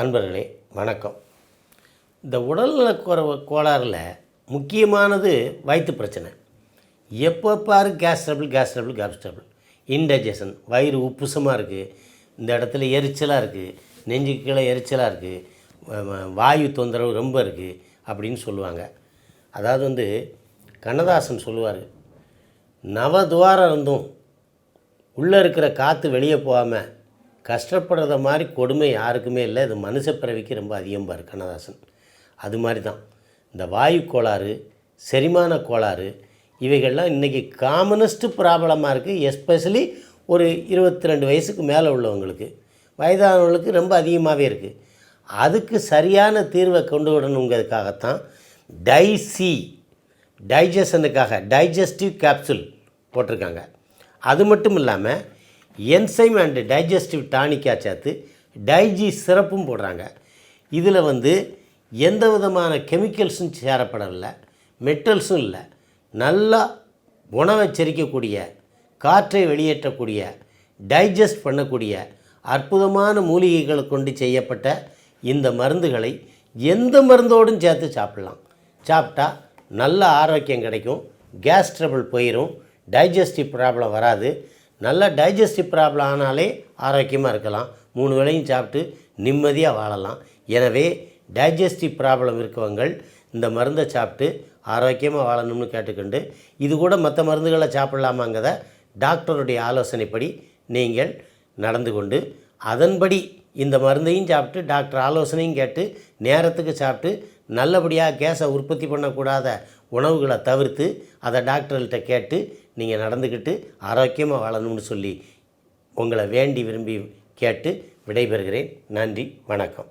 அன்பர்களே வணக்கம். இந்த உடல்நல குறைவு கோளாறில் முக்கியமானது வயிற்று பிரச்சனை. எப்போ பாரு gas trouble gas trouble gas trouble indigestion வயிறு உப்புசமாக இருக்குது இந்த இடத்துல எரிச்சலாக இருக்குது நெஞ்சு கீழே எரிச்சலாக இருக்குது வாயு தொந்தரவு ரொம்ப இருக்குது அப்படின்னு சொல்லுவாங்க. அதாவது வந்து கண்ணதாசன் சொல்லுவார் நவதுவாரம் இருந்தும் உள்ளே இருக்கிற காற்று வெளியே போகாமல் கஷ்டப்படுறத மாதிரி கொடுமை யாருக்குமே இல்லை. இது மனுஷ பிறவிக்கு ரொம்ப அதிகமாக கண்ணதாசன். அது மாதிரி தான். இந்த வாயு கோளாறு செரிமான கோளாறு இவைகள்லாம் இன்றைக்கி காமனஸ்ட்டு ப்ராப்ளமாக இருக்குது எஸ்பெஷலி ஒரு இருபத்தி ரெண்டு வயசுக்கு மேலே உள்ளவங்களுக்கு. வயதானவங்களுக்கு ரொம்ப அதிகமாகவே இருக்குது அதுக்கு சரியான தீர்வை கொண்டு விடணுங்கிறதுக்காகத்தான் டைசி டைஜஷனுக்காக டைஜஸ்டிவ் கேப்சூல் போட்டிருக்காங்க. அது மட்டும் இல்லாமல் என்சைம் அண்டு டைஜஸ்டிவ் டானிக்கா சேர்த்து டைஜி சிறப்பும் போடுறாங்க. இதில் வந்து எந்த விதமான கெமிக்கல்ஸும் சேரப்படவில்லை மெட்டல்ஸும் இல்லை. நல்லா உணவை செரிக்கக்கூடிய காற்றை வெளியேற்றக்கூடிய டைஜஸ்ட் பண்ணக்கூடிய அற்புதமான மூலிகைகளை கொண்டு செய்யப்பட்ட இந்த மருந்துகளை எந்த மருந்தோடும் சேர்த்து சாப்பிடலாம். சாப்பிட்டா நல்ல ஆரோக்கியம் கிடைக்கும் கேஸ் ட்ரபிள் போயிடும் டைஜஸ்டிவ் ப்ராப்ளம் வராது. நல்ல டைஜஸ்டிவ் ப்ராப்ளம் ஆனாலே ஆரோக்கியமாக இருக்கலாம். மூணு வேளையும் சாப்பிட்டு நிம்மதியாக வாழலாம். எனவே டைஜஸ்டிவ் ப்ராப்ளம் இருக்கவங்கள் இந்த மருந்தை சாப்பிட்டு ஆரோக்கியமாக வாழணும்னு கேட்டுக்கொண்டு இது கூட மற்ற மருந்துகளை சாப்பிட்லாமாங்கிறத டாக்டருடைய ஆலோசனைப்படி நீங்கள் நடந்து கொண்டு அதன்படி இந்த மருந்தையும் சாப்பிட்டு டாக்டர் ஆலோசனையும் கேட்டு நேரத்துக்கு சாப்பிட்டு நல்லபடியாக கேஸை உற்பத்தி பண்ணக்கூடாத உணவுகளை தவிர்த்து அதை டாக்டர்கள்ட்ட கேட்டு நீங்கள் நடந்துக்கிட்டு ஆரோக்கியமாக வாழணும்னு சொல்லி உங்களை வேண்டி விரும்பி கேட்டு விடைபெறுகிறேன். நன்றி வணக்கம்.